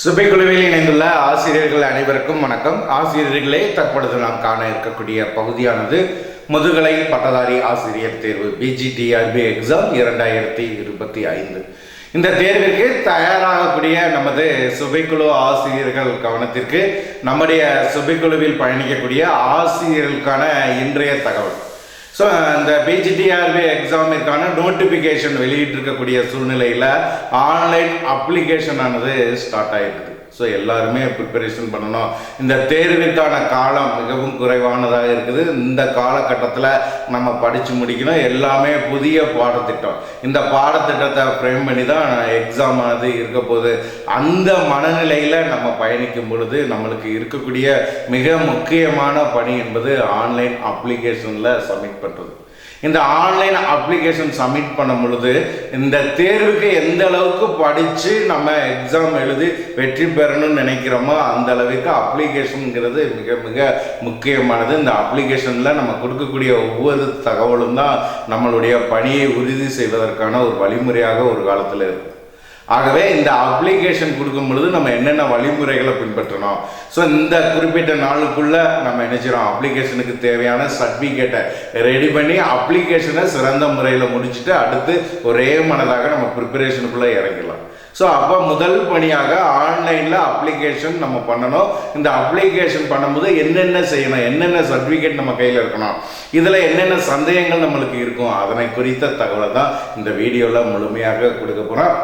சுபைக்குழுவில் இணைந்துள்ள ஆசிரியர்கள் அனைவருக்கும் வணக்கம். ஆசிரியர்களே தற்பொழுது நாம் காண இருக்கக்கூடிய பகுதியானது முதுகலை பட்டதாரி ஆசிரியர் தேர்வு பிஜிடிஆர்பி எக்ஸாம் இரண்டாயிரத்தி இருபத்தி ஐந்து. இந்த தேர்விற்கு தயாராகக்கூடிய நமது சுபைக்குழு ஆசிரியர்கள் கவனத்திற்கு நம்முடைய சுபைக்குழுவில் பயணிக்கக்கூடிய ஆசிரியர்களுக்கான இன்றைய தகவல். ஸோ இந்த பிஜிடிஆர்பி எக்ஸாமிற்கான நோட்டிஃபிகேஷன் வெளியிட்டிருக்கக்கூடிய சூழ்நிலையில் ஆன்லைன் அப்ளிகேஷன் ஆனது ஸ்டார்ட் ஆகிடுது ஸோ எல்லாருமே ப்ரிப்பரேஷன் பண்ணணும். இந்த தேர்விற்கான காலம் மிகவும் குறைவானதாக இருக்குது. இந்த காலகட்டத்தில் நம்ம படித்து முடிக்கணும். எல்லாமே புதிய பாடத்திட்டம். இந்த பாடத்திட்டத்தை ஃப்ரேம் பண்ணி தான் எக்ஸாம் ஆனது இருக்க போகுது. அந்த மனநிலையில் நம்ம பயணிக்கும் பொழுது நம்மளுக்கு இருக்கக்கூடிய மிக முக்கியமான பணி என்பது ஆன்லைன் அப்ளிகேஷனில் சப்மிட் பண்ணுறது இந்த ஆன்லைன் அப்ளிகேஷன் சப்மிட் பண்ணும் பொழுது இந்த தேர்வுக்கு எந்த அளவுக்கு படித்து நம்ம எக்ஸாம் எழுதி வெற்றி பெறணும்னு நினைக்கிறோமோ அந்த அளவுக்கு அப்ளிகேஷனுங்கிறது மிக மிக முக்கியமானது. இந்த அப்ளிகேஷனில் நம்ம கொடுக்கக்கூடிய ஒவ்வொரு தகவலும் தான் நம்மளுடைய பணியை உறுதி செய்வதற்கான ஒரு வழிமுறையாக ஒரு காலத்தில் இருக்கும் ஆகவே இந்த அப்ளிகேஷன் கொடுக்கும் பொழுது நம்ம என்னென்ன வழிமுறைகளை பின்பற்றணும்? ஸோ இந்த குறிப்பிட்ட நாளுக்குள்ள நம்ம என்ன செய்யறோம்? அப்ளிகேஷனுக்கு தேவையான சர்டிஃபிகேட்டை ரெடி பண்ணி அப்ளிகேஷனை சிறந்த முறையில் முடிச்சுட்டு அடுத்து ஒரே மனதாக நம்ம ப்ரிப்பரேஷனுக்குள்ளே இறங்கிடலாம். ஸோ அப்போ முதல் பணியாக ஆன்லைனில் அப்ளிகேஷன் நம்ம பண்ணணும். இந்த அப்ளிகேஷன் பண்ணும்போது என்னென்ன செய்யணும்? என்னென்ன சர்டிஃபிகேட் நம்ம கையில் இருக்கணும்? இதில் என்னென்ன சந்தேகங்கள் நம்மளுக்கு இருக்கும்? அதனை குறித்த தகவலை தான் இந்த வீடியோவில் முழுமையாக கொடுக்க போகிறோம்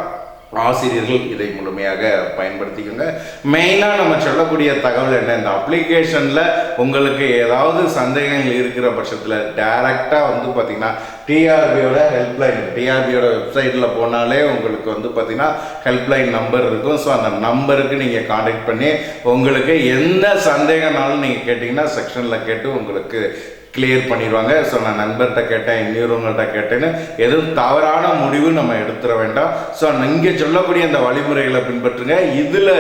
ஆசிரியர்கள் இதை முழுமையாக பயன்படுத்திக்கோங்க. மெயினாக நம்ம சொல்லக்கூடிய தகவல் என்ன? இந்த அப்ளிகேஷனில் உங்களுக்கு ஏதாவது சந்தேகங்கள் இருக்கிற பட்சத்தில் டைரெக்டாக வந்து பார்த்திங்கன்னா டிஆர்பியோட ஹெல்ப்லைன் டிஆர்பியோட வெப்சைட்டில் போனாலே உங்களுக்கு வந்து பார்த்திங்கன்னா ஹெல்ப்லைன் நம்பர் இருக்கும். ஸோ அந்த நம்பருக்கு நீங்கள் காண்டாக்ட் பண்ணி உங்களுக்கு எந்த சந்தேகம்னாலும் நீங்கள் கேட்டிங்கன்னா செக்ஷனில் கேட்டு உங்களுக்கு கிளியர் பண்ணிடுவாங்க. ஸோ நான் நண்பர்கிட்ட கேட்டேன் இன்னொருவங்கள்ட்ட கேட்டேன்னு. எதுவும் தவறான முடிவு நம்ம எடுத்துட வேண்டாம். ஸோ இங்கே சொல்லக்கூடிய அந்த வழிமுறைகளை பின்பற்றுங்க. இதில்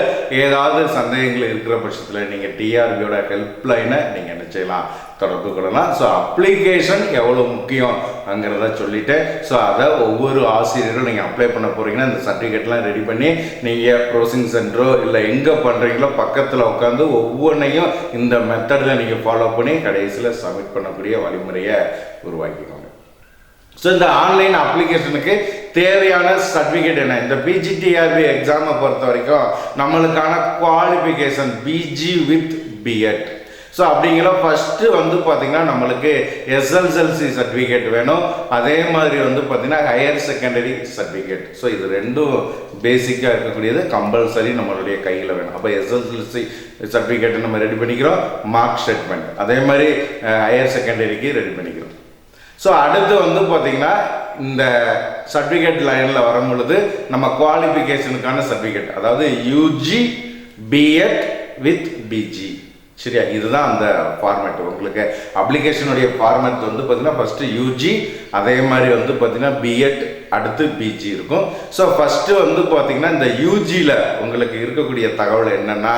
ஏதாவது சந்தேகங்கள் இருக்கிற பட்சத்தில் நீங்கள் டிஆர்பியோட ஹெல்ப்லைனை நீங்கள் என்ன செய்யலாம்? தொடர்பு கொள்ளலாம். ஸோ அப்ளிகேஷன் எவ்வளோ முக்கியங்கிறத சொல்லிவிட்டேன் ஸோ அதை ஒவ்வொரு ஆசிரியரும் நீங்கள் அப்ளை பண்ண போகிறீங்கன்னா இந்த சர்டிஃபிகேட்லாம் ரெடி பண்ணி நீங்கள் ப்ரோசிங் சென்டரோ இல்லை எங்கே பண்ணுறீங்களோ பக்கத்தில் உட்காந்து ஒவ்வொன்றையும் இந்த மெத்தடில் நீங்கள் ஃபாலோ பண்ணி கடைசியில் சப்மிட் பண்ணக்கூடிய வழிமுறையை உருவாக்கிக்கோங்க. ஸோ இந்த ஆன்லைன் அப்ளிகேஷனுக்கு தேவையான சர்டிஃபிகேட் என்ன? இந்த பிஜிடிஆர்பி எக்ஸாமை பொறுத்த வரைக்கும் நம்மளுக்கான qualification PG with BEd so அப்படிங்கிற ஃபஸ்ட்டு வந்து பார்த்திங்கன்னா நம்மளுக்கு எஸ்எல்எல்சி சர்டிஃபிகேட் வேணும். அதே மாதிரி வந்து பார்த்திங்கன்னா ஹையர் செகண்டரி சர்டிஃபிகேட் ஸோ இது ரெண்டும் பேசிக்காக இருக்கக்கூடியது கம்பல்சரி நம்மளுடைய கையில் வேணும். அப்போ எஸ்எல்எல்சி சர்டிஃபிகேட்டை நம்ம ரெடி பண்ணிக்கிறோம் மார்க் ஸ்டேட்மெண்ட் அதே மாதிரி ஹையர் செகண்டரிக்கு ரெடி பண்ணிக்கிறோம். ஸோ அடுத்து வந்து பார்த்திங்கன்னா இந்த சர்டிஃபிகேட் லைனில் வரும் பொழுது நம்ம குவாலிஃபிகேஷனுக்கான சர்டிஃபிகேட் அதாவது யூஜி பிஎட் வித் பிஜி சரியா? இதுதான் அந்த ஃபார்மேட் உங்களுக்கு அப்ளிகேஷனுடைய ஃபார்மேட் வந்து பார்த்தீங்கன்னா ஃபஸ்ட்டு யூஜி அதே மாதிரி வந்து பார்த்தீங்கன்னா பிஎட் அடுத்து பிஜி இருக்கும். ஸோ ஃபஸ்ட்டு வந்து பார்த்தீங்கன்னா இந்த யூஜியில் உங்களுக்கு இருக்கக்கூடிய தகவல் என்னென்னா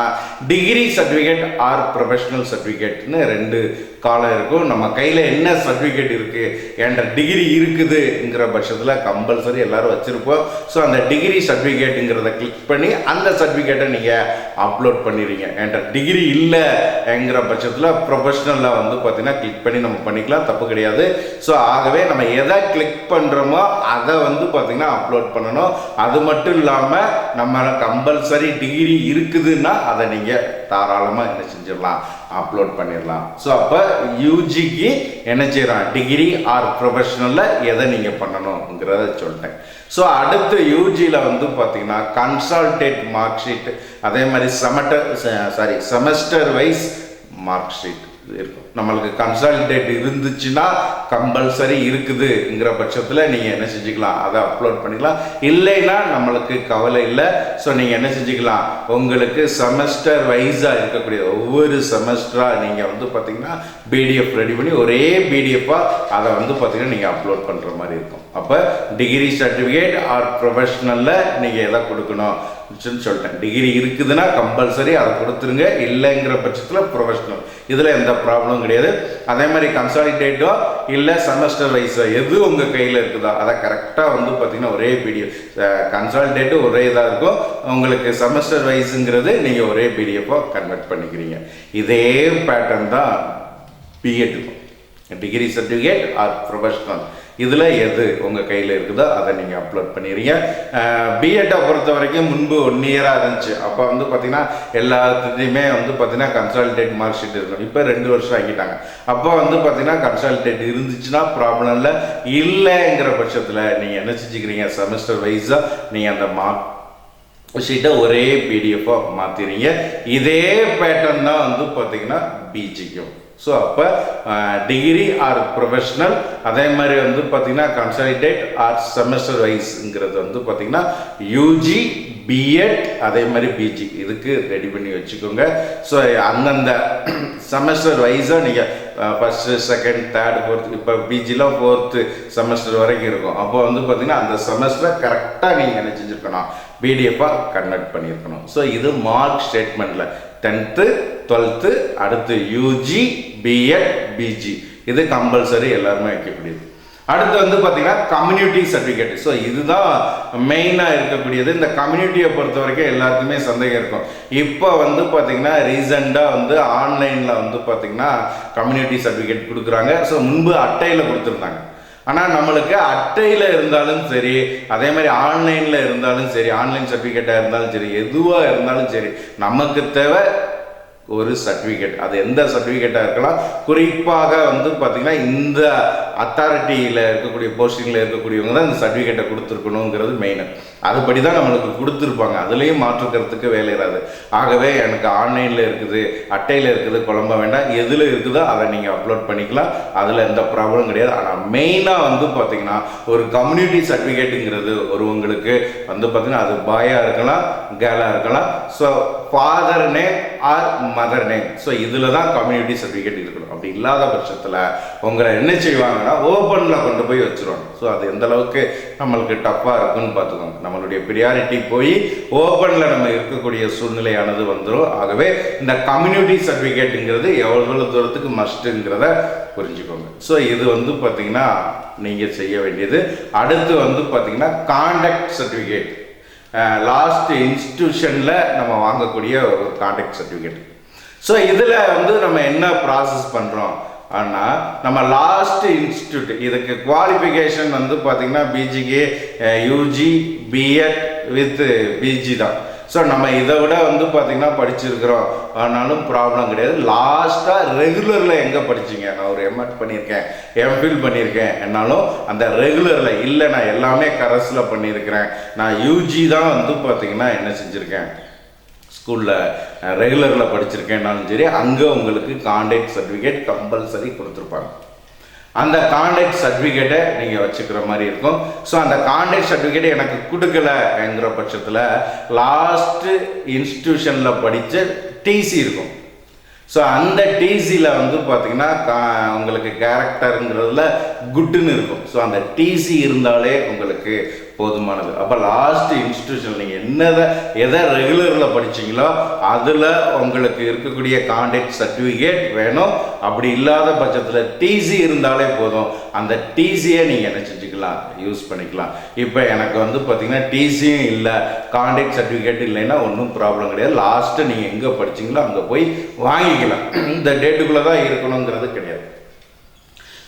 டிகிரி சர்டிஃபிகேட் ஆர் ப்ரொஃபஷனல் சர்டிஃபிகேட்னு ரெண்டு காலம் இருக்கும். நம்ம கையில் என்ன சர்டிஃபிகேட் இருக்குது என்ற டிகிரி இருக்குதுங்கிற பட்சத்தில் கம்பல்சரி எல்லோரும் வச்சுருப்போம். ஸோ அந்த டிகிரி சர்டிஃபிகேட்டுங்கிறத கிளிக் பண்ணி அந்த சர்டிஃபிகேட்டை நீங்கள் அப்லோட் பண்ணிடுங்க என்ற டிகிரி இல்லைங்கிற பட்சத்தில் ப்ரொஃபஷ்னலாக வந்து பார்த்தீங்கன்னா கிளிக் பண்ணி நம்ம பண்ணிக்கலாம். தப்பு கிடையாது. ஸோ ஆகவே நம்ம எதை கிளிக் பண்ணுறோமோ அதை வந்து பார்த்தீங்கன்னா அப்லோட் பண்ணணும். அது மட்டும் இல்லாமல் நம்ம கம்பல்சரி டிகிரி இருக்குதுன்னா அதை நீங்கள் தாராளமாக என்ன செஞ்சிடலாம் அப்லோட் பண்ணிடலாம். ஸோ அப்போ யூஜிக்கு என்ன செய்யலாம் டிகிரி ஆர் ப்ரொஃபஷனலில் எதை நீங்கள் பண்ணணுங்கிறத சொல்லிட்டேன். ஸோ அடுத்து யூஜியில் வந்து பார்த்தீங்கன்னா கன்சல்டேட் மார்க் ஷீட் அதே மாதிரி semester sorry semester wise mark sheet இருக்கும் நம்மளுக்கு கன்சல்டேட் இருந்துச்சுன்னா கம்பல்சரி இருக்குதுங்கிற பட்சத்தில் நீங்கள் என்ன செஞ்சுக்கலாம்? அதை அப்லோட் பண்ணிக்கலாம். இல்லைன்னா நம்மளுக்கு கவலை இல்லை. ஸோ நீங்கள் என்ன செஞ்சுக்கலாம்? உங்களுக்கு செமஸ்டர் வைஸாக இருக்கக்கூடிய ஒவ்வொரு செமஸ்டராக நீங்கள் வந்து பார்த்தீங்கன்னா பிடிஎஃப் ரெடி பண்ணி ஒரே பிடிஎஃபாக அதை வந்து பார்த்தீங்கன்னா நீங்கள் அப்லோட் பண்ணுற மாதிரி இருக்கும். அப்போ டிகிரி சர்டிஃபிகேட் ஆர் ப்ரொஃபஷ்னலில் நீங்கள் எதை கொடுக்கணும்? சொல்லிட்டேன். டிகிரி இருக்குதுன்னா கம்பல்சரி அதை கொடுத்துருங்க. இல்லைங்கிற பட்சத்தில் ப்ரொஃபஷனல் இதில் எந்த ப்ராப்ளமும் கிடையாது. அதே மாதிரி கன்சாலிடேட்டோ இல்லை செமஸ்டர் வைஸோ எது உங்கள் கையில் இருக்குதோ அதை கரெக்டாக வந்து பார்த்தீங்கன்னா ஒரே பிடிஎஃப் கன்சாலிடேட்டு ஒரே இதாக இருக்கும். உங்களுக்கு செமஸ்டர் வைஸுங்கிறது நீங்கள் ஒரே பிடிஎஃபாக கன்வெர்ட் பண்ணிக்கிறீங்க. இதே பேட்டர்ன் தான் பிஎட்டுக்கும் டிகிரி சர்டிஃபிகேட் ஆர் ப்ரொஃபஷனல் இதில் எது உங்கள் கையில் இருக்குதோ அதை நீங்கள் அப்லோட் பண்ணிடுறீங்க. பிஎட்டை பொறுத்த வரைக்கும் முன்பு ஒன் இயராக இருந்துச்சு. அப்போ வந்து பார்த்திங்கன்னா எல்லாத்துலேயுமே வந்து பார்த்திங்கன்னா கன்சால்டேட் மார்க் ஷீட் இருக்கும் இப்போ ரெண்டு வருஷம் ஆக்கிட்டாங்க அப்போ வந்து பார்த்திங்கன்னா கன்சால்டேட் இருந்துச்சுன்னா ப்ராப்ளம் இல்லை. இல்லைங்கிற பட்சத்தில் நீங்கள் என்ன செஞ்சுக்கிறீங்க? செமஸ்டர் வைஸாக நீங்கள் அந்த மார்க் ஷீட்டை ஒரே பிடிஎஃபாக மாற்றிடுறீங்க இதே பேட்டர்ன் தான் வந்து பார்த்திங்கன்னா பிஜிக்கும் ஸோ அப்போ டிகிரி ஆர் ப்ரொஃபஷ்னல் அதே மாதிரி வந்து பார்த்தீங்கன்னா கன்சாலிடேட் ஆர் செமஸ்டர் வைஸ்ங்கிறது வந்து பார்த்தீங்கன்னா யூஜி பிஎட் அதே மாதிரி பிஜி இதுக்கு ரெடி பண்ணி வச்சுக்கோங்க. ஸோ அந்தந்த செமஸ்டர் வைஸாக நீங்கள் ஃபஸ்ட்டு செகண்ட் தேர்ட் ஃபோர்த் இப்போ பிஜிலாம் ஃபோர்த்து செமஸ்டர் வரைக்கும் இருக்கும். அப்போ வந்து பார்த்தீங்கன்னா அந்த செமஸ்டரை கரெக்டாக நீங்கள் என்ன செஞ்சுருக்கணும்? பிடிஎஃபாக கன்வெர்ட் பண்ணியிருக்கணும் ஸோ இது மார்க் ஸ்டேட்மெண்ட்டில் டென்த்து டுவெல்த்து அடுத்து யூஜி பிஎட் பிஜி இது கம்பல்சரி எல்லாருமே வைக்கக்கூடியது. அடுத்து வந்து பார்த்தீங்கன்னா கம்யூனிட்டி சர்டிஃபிகேட் ஸோ இதுதான் மெயினாக இருக்கக்கூடியது. இந்த கம்யூனிட்டியை பொறுத்த வரைக்கும் எல்லாருக்குமே சந்தேகம் இருக்கும். இப்போ வந்து பார்த்தீங்கன்னா ரீசெண்டாக வந்து ஆன்லைனில் வந்து பார்த்தீங்கன்னா கம்யூனிட்டி சர்டிஃபிகேட் கொடுக்குறாங்க. ஸோ முன்பு அட்டையில் கொடுத்துருந்தாங்க. ஆனால் நம்மளுக்கு அட்டையில் இருந்தாலும் சரி அதே மாதிரி ஆன்லைனில் இருந்தாலும் சரி ஆன்லைன் சர்டிஃபிகேட்டாக இருந்தாலும் சரி எதுவாக இருந்தாலும் சரி நமக்கு தேவை ஒரு சர்டிஃபிகேட் அது எந்த சர்டிஃபிகேட்டாக இருக்கலாம். குறிப்பாக வந்து பார்த்திங்கன்னா இந்த அத்தாரிட்டியில் இருக்கக்கூடிய போஸ்டிங்கில் இருக்கக்கூடியவங்க தான் இந்த சர்டிஃபிகேட்டை கொடுத்துருக்கணுங்கிறது மெயின் அதுபடி தான் நம்மளுக்கு கொடுத்துருப்பாங்க. அதுலேயும் மாற்றுக்கிறதுக்கு வேலை இராது. ஆகவே எனக்கு ஆன்லைனில் இருக்குது அட்டையில் இருக்குது குழம்ப வேண்டாம். எதில் இருக்குதோ அதை நீங்கள் அப்லோட் பண்ணிக்கலாம். அதில் எந்த ப்ராப்ளம் கிடையாது. ஆனால் மெயினாக வந்து பார்த்தீங்கன்னா ஒரு கம்யூனிட்டி சர்டிஃபிகேட்டுங்கிறது ஒருவங்களுக்கு வந்து பார்த்தீங்கன்னா அது பாயாக இருக்கலாம் கேலாக இருக்கலாம். So father name or mother name so இதில் தான் கம்யூனிட்டி சர்டிஃபிகேட் இருக்கணும். அப்படி இல்லாத பட்சத்தில் உங்களை என்ன செய்வாங்கன்னா ஓப்பனில் கொண்டு போய் வச்சுருவாங்க. ஸோ அது எந்த அளவுக்கு நம்மளுக்கு டஃப்பாக இருக்குன்னு பார்த்துக்கோங்க. நம்மளுடைய ப்ரியாரிட்டி போய் ஓப்பனில் நம்ம இருக்கக்கூடிய சூழ்நிலையானது வந்துடும் ஆகவே இந்த கம்யூனிட்டி சர்டிஃபிகேட்டுங்கிறது எவ்வளோ தூரத்துக்கு மஸ்ட்டுங்கிறத புரிஞ்சுக்கோங்க. ஸோ இது வந்து பார்த்தீங்கன்னா நீங்கள் செய்ய வேண்டியது. அடுத்து வந்து பார்த்தீங்கன்னா காண்டக்ட் சர்டிஃபிகேட் லாஸ்ட் இன்ஸ்டியூஷனில் நம்ம வாங்கக்கூடிய ஒரு காண்டாக்ட் சர்டிஃபிகேட் ஸோ இதில் வந்து நம்ம என்ன ப்ராசஸ் பண்ணுறோம் ஆனால் நம்ம லாஸ்ட் இன்ஸ்டியூட் இதுக்கு குவாலிஃபிகேஷன் வந்து பார்த்திங்கன்னா பிஜிக்கு யூஜி பிஎட் வித் பிஜி தான். ஸோ நம்ம இதை விட வந்து பார்த்திங்கன்னா படிச்சிருக்கிறோம். ஆனாலும் ப்ராப்ளம் கிடையாது. லாஸ்ட்டாக ரெகுலரில் எங்கே படிச்சிங்க? நான் ஒரு எம்எட் பண்ணியிருக்கேன். எம்ஃபில் பண்ணியிருக்கேன். என்னாலும் அந்த ரெகுலரில் இல்லை நான் எல்லாமே கரஸில் பண்ணியிருக்கிறேன். நான் யூஜி தான் வந்து பார்த்திங்கன்னா என்ன செஞ்சுருக்கேன்? ஸ்கூலில் ரெகுலரில் படிச்சிருக்கேன்னாலும் சரி அங்கே உங்களுக்கு கான்டாக்ட் சர்டிஃபிகேட் கம்பல்சரி கொடுத்துருப்பாங்க. அந்த கான்டாக்ட் சர்டிஃபிகேட்டை நீங்கள் வச்சுக்கிற மாதிரி இருக்கும். ஸோ அந்த கான்டாக்ட் சர்டிஃபிகேட் எனக்கு கொடுக்கலைங்கிற பட்சத்தில் லாஸ்ட்டு இன்ஸ்டிடியூஷனில் படித்த டிசி இருக்கும். ஸோ அந்த டிசியில் வந்து பார்த்தீங்கன்னா கா- உங்களுக்கு கேரக்டருங்கிறதுல குட்டுன்னு இருக்கும். ஸோ அந்த டிசி இருந்தாலே உங்களுக்கு போதுமானது. அப்போ லாஸ்ட் இன்ஸ்டியூஷன் நீங்கள் என்னதை எதை ரெகுலரில் படிச்சீங்களோ அதில் உங்களுக்கு இருக்கக்கூடிய கான்டாக்ட் சர்டிஃபிகேட் வேணும். அப்படி இல்லாத பட்சத்தில் டிசி இருந்தாலே போதும். அந்த டிசியை நீங்கள் என்ன செஞ்சுக்கலாம்? யூஸ் பண்ணிக்கலாம். இப்போ எனக்கு வந்து பார்த்தீங்கன்னா டிசியும் இல்லை கான்டாக்ட் சர்டிஃபிகேட் இல்லைன்னா ஒன்றும் ப்ராப்ளம் கிடையாது. லாஸ்ட்டு நீங்கள் எங்கே படிச்சிங்களோ அங்கே போய் வாங்கிக்கலாம். இந்த டேட்டுக்குள்ளே தான் இருக்கணுங்கிறது கிடையாது.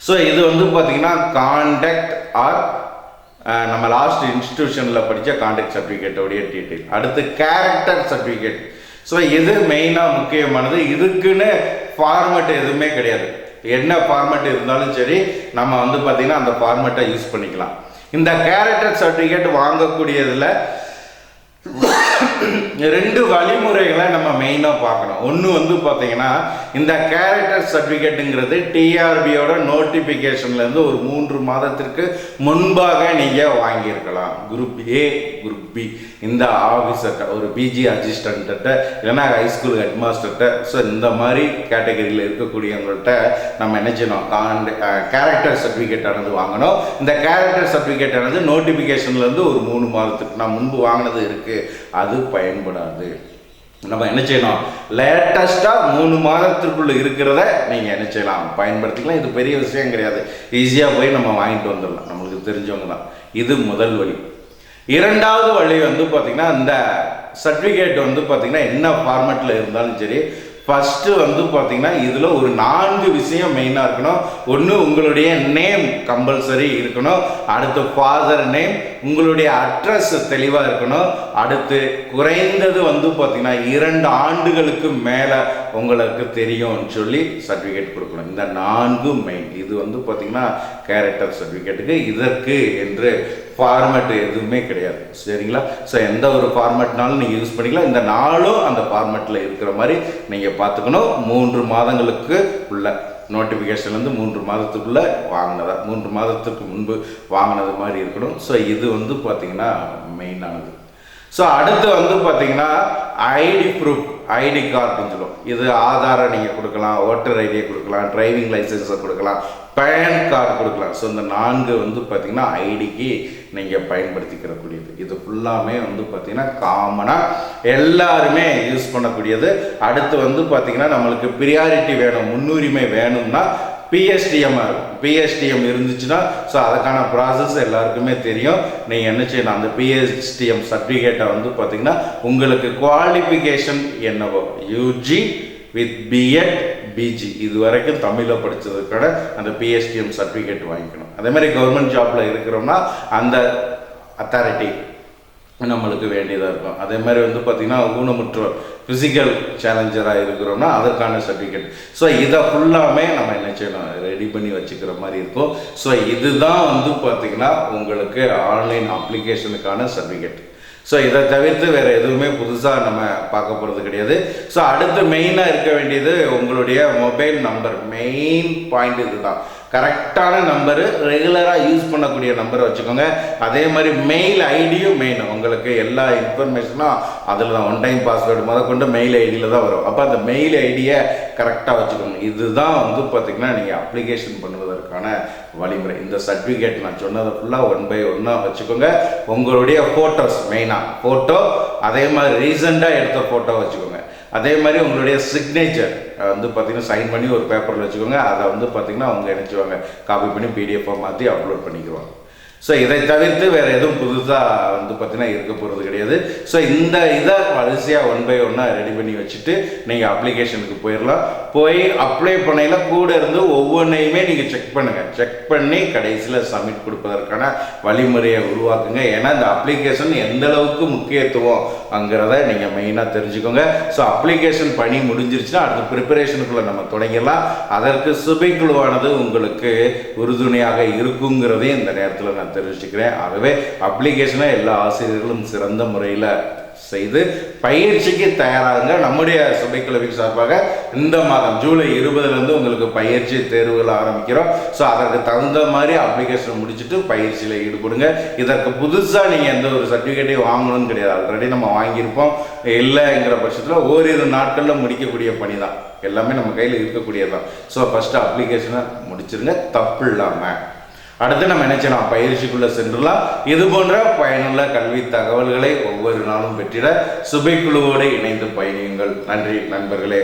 ஸோ இது வந்து பார்த்தீங்கன்னா காண்டாக்ட் ஆர் நம்ம லாஸ்ட் இன்ஸ்டிடியூஷனில் படித்த காண்டாக்ட் சர்டிஃபிகேட்டோடைய டீட்டெயில் அடுத்து கேரக்டர் சர்டிஃபிகேட் ஸோ இது மெயினாக முக்கியமானது? இதுக்குன்னு ஃபார்மேட் எதுவுமே கிடையாது. என்ன ஃபார்மேட் இருந்தாலும் சரி நம்ம வந்து பார்த்திங்கன்னா அந்த ஃபார்மேட்டை யூஸ் பண்ணிக்கலாம். இந்த கேரக்டர் சர்டிஃபிகேட் வாங்கக்கூடியதில் ரெண்டு வழிமுறைகளை நம்ம மெயினாக பார்க்கணும். ஒன்று வந்து பார்த்தீங்கன்னா இந்த கேரக்டர் சர்டிஃபிகேட்டுங்கிறது டிஆர்பியோட நோட்டிஃபிகேஷன்லேருந்து ஒரு மூன்று மாதத்திற்கு முன்பாக நீங்கள் வாங்கியிருக்கலாம். குரூப் ஏ குரூப் பி இந்த ஆஃபீஸர்கிட்ட ஒரு பிஜி அசிஸ்டண்ட்ட இல்லைன்னா ஹைஸ்கூல் ஹெட் மாஸ்டர்கிட்ட ஸோ இந்த மாதிரி கேட்டகரியில் இருக்கக்கூடியவங்கள்ட்ட நம்ம என்ன செய்யணும்? காண்ட் கேரக்டர் சர்டிஃபிகேட் ஆனது வாங்கணும். இந்த கேரக்டர் சர்டிஃபிகேட் ஆனது நோட்டிஃபிகேஷன்லேருந்து ஒரு மூணு மாதத்துக்கு நான் முன்பு வாங்கினது இருக்குது அது பயன்படாது. நம்ம என்ன செய்யணும்? லேட்டஸ்ட்டாக மூணு மாதத்திற்குள்ள இருக்கிறத நீங்கள் என்ன செய்யலாம்? பயன்படுத்திக்கலாம். இது பெரிய விஷயம் கிடையாது. ஈஸியாக போய் நம்ம வாங்கிட்டு வந்துடலாம். நம்மளுக்கு தெரிஞ்சவங்க தான். இது முதல் வழி. இரண்டாவது வழி வந்து பார்த்திங்கன்னா இந்த சர்டிஃபிகேட் வந்து பார்த்திங்கன்னா என்ன ஃபார்மேட்டில் இருந்தாலும் சரி ஃபஸ்ட்டு வந்து பார்த்தீங்கன்னா இதில் ஒரு நான்கு விஷயம் மெயினாக இருக்கணும். ஒன்று உங்களுடைய நேம் கம்பல்சரி இருக்கணும். அடுத்து ஃபாதர் நேம் உங்களுடைய அட்ரஸ் தெளிவாக இருக்கணும். அடுத்து குறைந்தது வந்து பார்த்தீங்கன்னா இரண்டு ஆண்டுகளுக்கு மேலே உங்களுக்கு தெரியும்னு சொல்லி சர்டிஃபிகேட் கொடுக்கணும். இந்த நான்கு மெயின் இது வந்து பார்த்தீங்கன்னா கேரக்டர் சர்டிஃபிகேட்டுக்கு இதற்கு என்று ஃபார்மேட் எதுவுமே கிடையாது. சரிங்களா? ஸோ எந்த ஒரு ஃபார்மேட்னாலும் நீங்கள் யூஸ் பண்ணிக்கலாம். இந்த நாளும் அந்த ஃபார்மேட்டில் இருக்கிற மாதிரி நீங்கள் பார்த்துக்கணும். மூன்று மாதங்களுக்கு உள்ள நோட்டிஃபிகேஷன்லேருந்து மூன்று மாதத்துக்குள்ளே வாங்கினதா மூன்று மாதத்துக்கு முன்பு வாங்கினது மாதிரி இருக்கணும். ஸோ இது வந்து பார்த்திங்கன்னா மெயினானது ஸோ அடுத்து வந்து பார்த்தீங்கன்னா ஐடி ப்ரூஃப் ஐடி கார்டுன்னு சொல்லுவோம். இது ஆதாரம் நீங்கள் கொடுக்கலாம் ஓட்டர் ஐடியை கொடுக்கலாம் டிரைவிங் லைசன்ஸை கொடுக்கலாம் பேன் கார்டு கொடுக்கலாம். ஸோ இந்த நான்கு வந்து பார்த்தீங்கன்னா ஐடிக்கு நீங்கள் பயன்படுத்திக்கிறக்கூடியது. இது ஃபுல்லாமே வந்து பார்த்திங்கன்னா காமனாக எல்லாருமே யூஸ் பண்ணக்கூடியது. அடுத்து வந்து பார்த்திங்கன்னா நம்மளுக்கு ப்ரியாரிட்டி வேணும் முன்னுரிமை வேணும்னா பிஎஸ்டிஎம்மாக இருக்கும். பிஎஸ்டிஎம் இருந்துச்சுன்னா ஸோ அதுக்கான ப்ராசஸ் எல்லாருக்குமே தெரியும். நீங்கள் என்ன செய்யணும்? அந்த பிஎஸ்டிஎம் சர்டிஃபிகேட்டை வந்து பார்த்தீங்கன்னா உங்களுக்கு குவாலிஃபிகேஷன் என்னவோ? யூஜி வித் பிஎட் பிஜி இது வரைக்கும் தமிழில் படித்ததுக்கான அந்த பிஎஸ்டிஎம் சர்டிஃபிகேட் வாங்கிக்கணும். அதே மாதிரி கவர்மெண்ட் ஜாப்பில் இருக்கிறோம்னா அந்த அத்தாரிட்டி நம்மளுக்கு வேண்டியதாக இருக்கும். அதே மாதிரி வந்து பார்த்திங்கன்னா ஊனமுற்றோர் ஃபிசிக்கல் சேலஞ்சராக இருக்கிறோம்னா அதற்கான சர்டிஃபிகேட் ஸோ இதை ஃபுல்லாமே நம்ம என்ன செய்யணும்? ரெடி பண்ணி வச்சுக்கிற மாதிரி இருக்கும். ஸோ இதுதான் வந்து பார்த்திங்கன்னா உங்களுக்கு ஆன்லைன் அப்ளிகேஷனுக்கான சர்டிஃபிகேட் ஸோ இதை தவிர்த்து வேறு எதுவுமே புதுசாக நம்ம பார்க்க போகிறது கிடையாது. ஸோ அடுத்து மெயினாக இருக்க வேண்டியது உங்களுடைய மொபைல் நம்பர் மெயின் பாயிண்ட் இதுதான். கரெக்டான நம்பரு ரெகுலராக யூஸ் பண்ணக்கூடிய நம்பரை வச்சுக்கோங்க. அதே மாதிரி மெயில் ஐடியும் மெயின் உங்களுக்கு எல்லா இன்ஃபர்மேஷனும் அதில் தான் ஒன் டைம் பாஸ்வேர்டு முத கொண்டு மெயில் ஐடியில் தான் வரும். அப்போ அந்த மெயில் ஐடியை கரெக்டாக வச்சுக்கோங்க. இதுதான் வந்து பார்த்திங்கன்னா நீங்கள் அப்ளிகேஷன் பண்ணுவதற்கான வழிமுறை. இந்த சர்டிஃபிகேட் நான் சொன்னதை ஃபுல்லாக ஒன் பை ஒன்னாக வச்சுக்கோங்க. உங்களுடைய ஃபோட்டோஸ் மெயினாக ஃபோட்டோ அதே மாதிரி ரீசெண்டாக எடுத்த ஃபோட்டோ வச்சுக்கோங்க. அதே மாதிரி உங்களுடைய சிக்னேச்சர் வந்து பார்த்தீங்கன்னா சைன் பண்ணி ஒரு பேப்பரில் வச்சுக்கோங்க. அதை வந்து பார்த்தீங்கன்னா அவங்க நினச்சிவாங்க காப்பி பண்ணி பிடிஎஃபாக மாற்றி அப்லோட் பண்ணிக்குவாங்க ஸோ இதை தவிர்த்து வேறு எதுவும் புதுசாக வந்து பார்த்தீங்கன்னா இருக்க போகிறது கிடையாது. ஸோ இந்த இதை வரிசையாக ஒன் பை ஒன்னாக ரெடி பண்ணி வச்சுட்டு நீங்கள் அப்ளிகேஷனுக்கு போயிடலாம் போய் அப்ளை பண்ணையில் கூட இருந்து ஒவ்வொன்றையுமே நீங்கள் செக் பண்ணுங்கள் செக் பண்ணி கடைசியில் சப்மிட் கொடுப்பதற்கான வழிமுறையை உருவாக்குங்க. ஏன்னா இந்த அப்ளிகேஷன் எந்த அளவுக்கு முக்கியத்துவம் அங்கிறத நீங்கள் மெயினாக தெரிஞ்சுக்கோங்க. ஸோ அப்ளிகேஷன் பணி முடிஞ்சிருச்சுன்னா அடுத்த ப்ரிப்பரேஷனுக்குள்ளே நம்ம தொடங்கிடலாம். அதற்கு சுபைக்குழுவானது உங்களுக்கு உறுதுணையாக இருக்குங்கிறதையும் இந்த நேரத்தில் நான் தெரிவிச்சுக்கிறேன் ஆகவே அப்ளிகேஷனை எல்லா ஆசிரியர்களும் சிறந்த முறையில் செய்து பயிற்சிக்கு தயாராகுங்க. நம்முடைய சுபைக்குழுவின் சார்பாக இந்த மாதம் ஜூலை இருபதுலேருந்து உங்களுக்கு பயிற்சி தேர்வுகள் ஆரம்பிக்கிறோம். ஸோ அதற்கு தகுந்த மாதிரி அப்ளிகேஷன் முடிச்சுட்டு பயிற்சியில் ஈடுபடுங்க. இதற்கு புதுசாக நீங்கள் எந்த ஒரு சர்டிஃபிகேட்டையும் வாங்கணும்னு கிடையாது. ஆல்ரெடி நம்ம வாங்கியிருப்போம். இல்லைங்கிற பட்சத்தில் ஓரிரு நாட்களில் முடிக்கக்கூடிய பணி தான் எல்லாமே நம்ம கையில் இருக்கக்கூடியது தான் ஸோ ஃபஸ்ட்டு அப்ளிகேஷனை முடிச்சிருங்க. தப்பு இல்லாமல் அடுத்து நம்ம என்ன செய்யலாம்? பயிற்சிக்குள்ள சென்றுலாம் இது போன்ற பயனுள்ள கல்வி தகவல்களை ஒவ்வொரு நாளும் பெற்றிட சுபை குழுவோடு இணைந்து பயணியுங்கள். நன்றி நண்பர்களே.